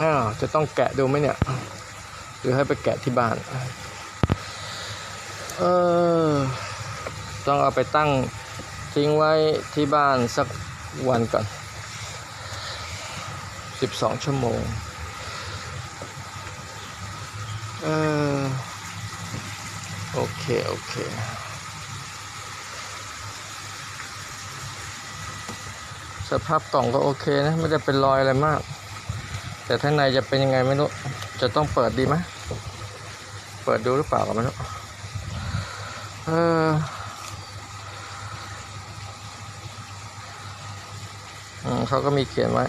อ้าจะต้องแกะดูไหมเนี่ย หรือให้ไปแกะที่บ้าน เออ ต้องเอาไปตั้งทิ้งไว้ที่บ้านสักวันก่อนสิบสองชั่วโมง เออ โอเค โอเคสภาพกล่องก็โอเคนะ ไม่ได้เป็นรอยอะไรมาก แต่ข้างในจะเป็นยังไงไม่รู้ จะต้องเปิดดีไหมเปิดดูหรือเปล่าก็ไม่รู้เออเขาก็มีเขียนไว้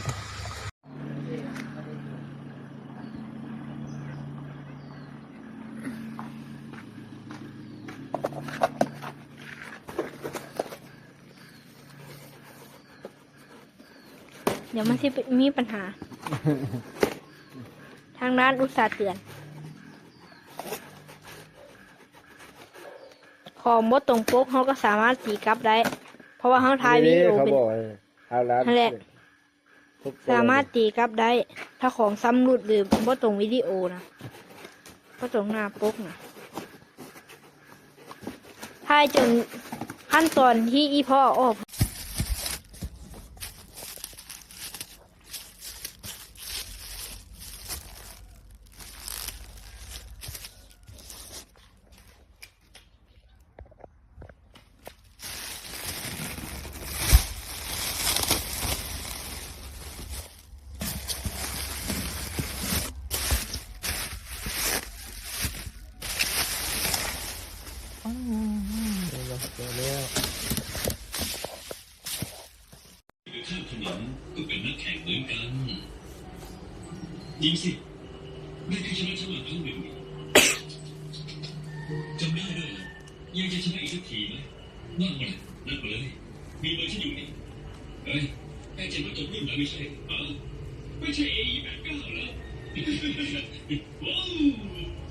เดี๋ยวมันสิมีปัญหา ทางร้านอุตส่าห์เตือน ของบดตรงปกเขาก็สามารถตีกลับได้ เพราะว่าเขาถ่ายวีดีโอเขาเป็นบอกเอาร้านนั่นแหละ ทุกคนสามารถตีกลับได้ ถ้าของซ้ำรุดหรือบดตรงวิดีโอนะบดตรงหน้าปกนะถ่ายจนขั้นตอนที่อีพ่อออก ข้างถนนก็เป็นนักแข่งเหมือนกันยิงสินั่นคือชนะฉันมาครั้งหนึ่งจำได้ด้วยเหรอยังจะชนะอีกสักทีไหมนั่นมันนัดมาเลยมีเบอร์ฉันอยู่นี่เฮ้ยแค่จะมาจบรุ่นแล้วไม่ใช่เออไม่ใช่เอแปดเก้าเหรอว้าว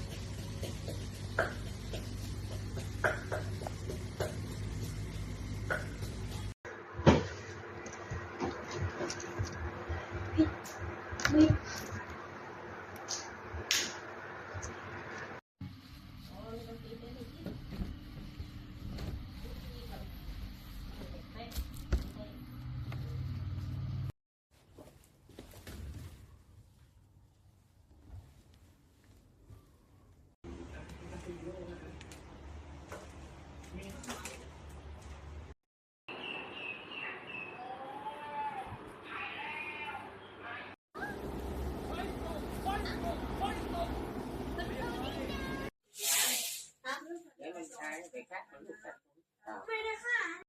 Pero